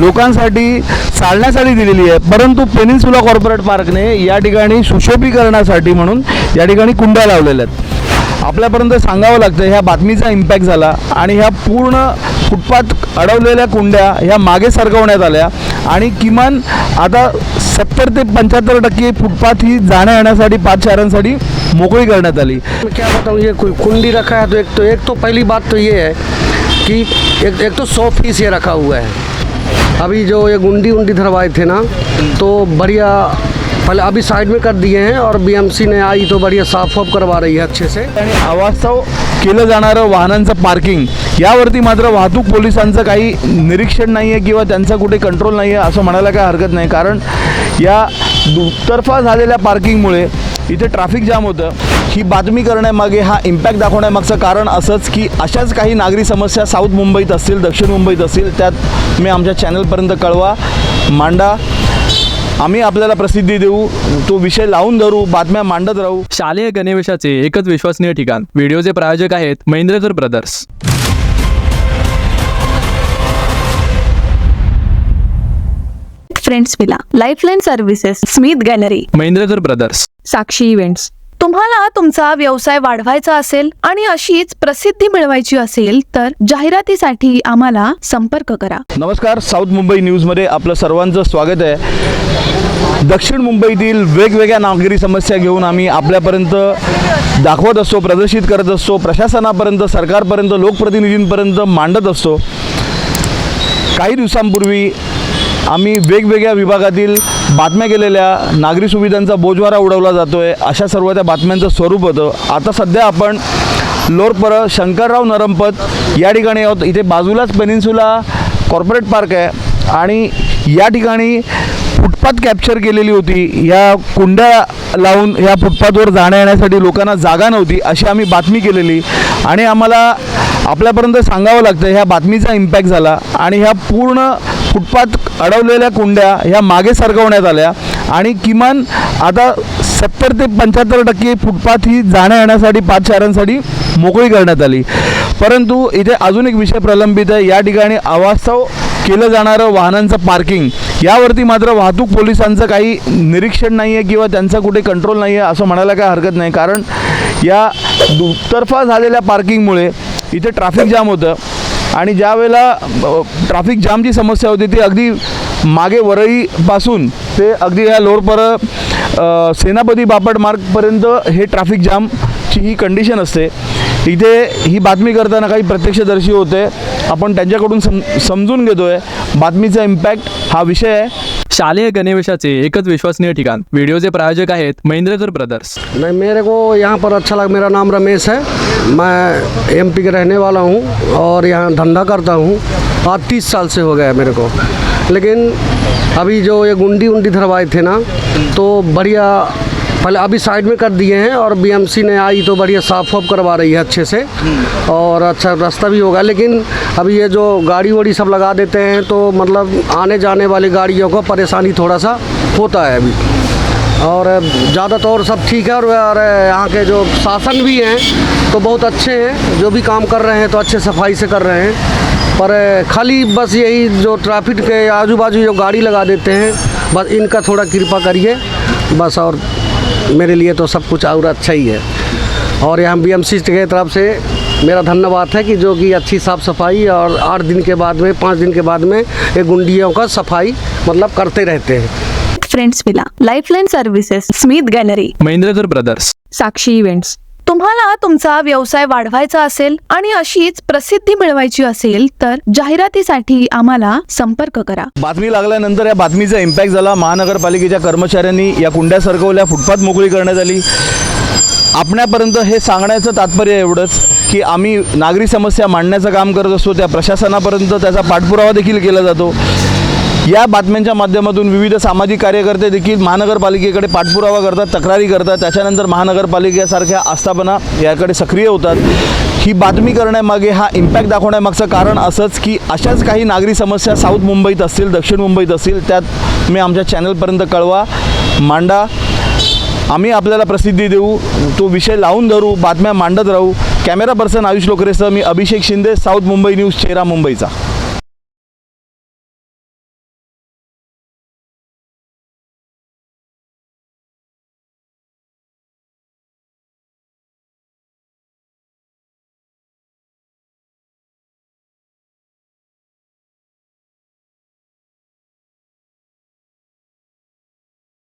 लोकांसाठी चालण्यासाठी दिलेली आहे. परंतु पेनिन्सुला कॉर्पोरेट पार्कने या ठिकाणी सुशोभीकरणासाठी म्हणून या ठिकाणी कुंड्या लावलेल्या आहेत. आपल्यापर्यंत सांगावं लागतं ह्या बातमीचा इम्पॅक्ट झाला आणि ह्या पूर्ण फुटपाथ अडवलेल्या कुंड्या ह्या मागे सरकवण्यात आल्या आणि किमान आता सत्तर ते पंच्याहत्तर टक्के फुटपाथ ही जाण्या येण्यासाठी पादचाऱ्यांसाठी मोकळी करण्यात आली. क्या बताऊँ ये कुंडी रखा है तो एक तो एक तो पहली बात तो ये है कि एक एक तो सौ फीस ये रखा हुआ है। अभी जो ये गुंडी उंडी धरवाए थे ना तो बढ़िया पहले अभी साइड में कर दिए हैं और बीएमसी ने आई तो बढ़िया साफ वाफ करवा रही है अच्छे से। आणि अवास्तव केलं जाणारं वाहनांचं पार्किंग यावरती मात्र वाहतूक पोलिसांचं काही निरीक्षण नाही आहे किंवा त्यांचा कुठे कंट्रोल नाही आहे असं म्हणायला काही हरकत नाही. कारण या दुतर्फा झालेल्या पार्किंगमुळे इथे ट्रॅफिक जाम होतं. ही बातमी करण्यामागे हा इम्पॅक्ट दाखवण्यामागचं कारण असंच की अशाच काही नागरी समस्या साऊथ मुंबईत असतील दक्षिण मुंबईत असतील त्यात तुम्ही आमच्या चॅनलपर्यंत कळवा. मांडा आम्ही आपल्याला प्रसिद्धी देऊ तो विषय लावून धरू बातम्या मांडत राहू. शालेय गणवेशाचे एकच विश्वसनीय ठिकाण व्हिडिओचे प्रायोजक आहेत Mahendrakar brothers friends villa lifeline services Smith gallery Mahendrakar brothers Sakshi events तुम्हाला तुमचा व्यवसाय वाढवायचा असेल आणि अशीच प्रसिद्धी मिळवायची असेल तर जाहिरातीसाठी आम्हाला संपर्क करा. नमस्कार साऊथ मुंबई न्यूजमध्ये आपलं सर्वांचं स्वागत आहे. दक्षिण मुंबईतील वेगवेगळ्या नागरी समस्या घेऊन आम्ही आपल्यापर्यंत दाखवत असतो प्रदर्शित करत असतो प्रशासनापर्यंत सरकारपर्यंत लोकप्रतिनिधींपर्यंत मांडत असतो. काही दिवसांपूर्वी आम्ही वेगवेगळ्या विभागातील बातम्या केलेल्या नागरी सुविधांचा बोजवारा उडवला जातो आहे अशा सर्व त्या बातम्यांचं स्वरूप होतं. आता सध्या आपण लोरपर शंकरराव नरमपत या ठिकाणी आहोत. इथे बाजूलाच पेनिन्सुला कॉर्पोरेट पार्क आहे आणि या ठिकाणी फुटपाथ कॅप्चर केलेली होती. या कुंड्या लावून या फुटपाथवर जाण्या येण्यासाठी लोकांना जागा नव्हती अशी आम्ही बातमी केलेली. आणि आम्हाला आपल्यापर्यंत सांगावं लागतं ह्या बातमीचा इम्पॅक्ट झाला. आणि ह्या पूर्ण फुटपाथ अडवलेल्या कुंड्या ह्या मागे सरकवण्यात आल्या. आणि किमान आता सत्तर ते पंच्याहत्तर टक्के फुटपाथ ही जाण्या येण्यासाठी पादचाऱ्यांसाठी मोकळी करण्यात आली. परंतु इथे अजून एक विषय प्रलंबित आहे. या ठिकाणी अवास्तव केलं जाणारं वाहनांचं पार्किंग यावरती मात्र वाहतूक पोलिसांचं काही निरीक्षण नाही आहे किंवा त्यांचा कुठे कंट्रोल नाही आहे असं म्हणायला काय हरकत नाही. कारण या दुतर्फा झालेल्या पार्किंगमुळे इथे ट्रॅफिक जाम होतं. आणि ज्या वेळेला ट्रॅफिक जामची समस्या होती ती अगदी मागे वरळीपासून ते अगदी ह्या लोरपर सेनापती बापट मार्गपर्यंत हे ट्रॅफिक जामची ही कंडिशन असते. इथे ही बातमी करताना काही प्रत्यक्षदर्शी होते. आपण त्यांच्याकडून सम समजून घेतो आहे बातमीचा इम्पॅक्ट हा विषय आहे. शालेय गणवेशाचे एकच विश्वसनीय ठिकाण. व्हिडिओचे प्रायोजक आहेत महेंद्रकर ब्रदर्स नहीं मेरे को यहाँ पर अच्छा लगा मेरा नाम रमेश है। मैं एमपी के रहने वाला हूँ और यहाँ धंधा करता हूँ। आज तीस साल से हो गया है मेरे को। लेकिन अभी जो ये गुंडी उंडी धरवाए थे ना तो बढ़िया पहले अभी साइड में कर दिए हैं और बीएमसी ने आई तो बढ़िया साफ़ वाफ करवा रही है अच्छे से। और अच्छा रास्ता भी होगा, लेकिन अभी ये जो गाड़ी वाड़ी सब लगा देते हैं तो मतलब आने जाने वाली गाड़ियों को परेशानी थोड़ा सा होता है अभी। और ज़्यादा तौर सब ठीक है और यहाँ के जो शासन भी हैं तो बहुत अच्छे हैं, जो भी काम कर रहे हैं तो अच्छे सफ़ाई से कर रहे हैं। पर खाली बस यही जो ट्रैफ़िक के आजू बाजू जो गाड़ी लगा देते हैं, बस इनका थोड़ा कृपा करिए, बस और मेरे लिए तो सब कुछ और अच्छा ही है। और यहाँ बी एम सी के तरफ़ से मेरा धन्यवाद है कि जो कि अच्छी साफ़ सफ़ाई और आठ दिन के बाद में पाँच दिन के बाद में ये गुंडियों का सफ़ाई मतलब करते रहते हैं। फ्रेंड्स मिला। Lifeline services Smith gallery Mahendrakar brothers Sakshi events तुम्हाला तुमचा व्यवसाय वाढवायचा असेल आणि अशीच प्रसिद्धी मिळवायची असेल तर जाहिरातीसाठी आम्हाला संपर्क करा. बातमी लागल्यानंतर या बातमीचा इम्पॅक्ट झाला. महानगरपालिकेच्या कर्मचाऱ्यांनी या कुंड्या सरकवल्या. फुटपाथ मोकळी करण्यात आली. आपण्यापर्यंत हे सांगण्याचं तात्पर्य एवढंच की आम्ही नागरी समस्या मांडण्याचं काम करत असतो. त्या प्रशासनापर्यंत त्याचा पाठपुरावा देखील केला जातो. या बातम्यांच्या माध्यमातून विविध सामाजिक कार्यकर्ते देखील महानगरपालिकेकडे पाठपुरावा करतात तक्रारी करतात. त्याच्यानंतर महानगरपालिकेसारख्या आस्थापना याकडे सक्रिय होतात. ही बातमी करण्यामागे हा इम्पॅक्ट दाखवण्यामागचं कारण असंच की अशाच काही नागरी समस्या साऊथ मुंबईत असतील दक्षिण मुंबईत असतील त्यात तुम्ही आमच्या चॅनलपर्यंत कळवा. मांडा. आम्ही आपल्याला प्रसिद्धी देऊ. तो विषय लावून धरू. बातम्या मांडत राहू. कॅमेरा पर्सन आयुष लोकरेसह मी अभिषेक शिंदे साऊथ मुंबई न्यूज चेहरा मुंबईचा.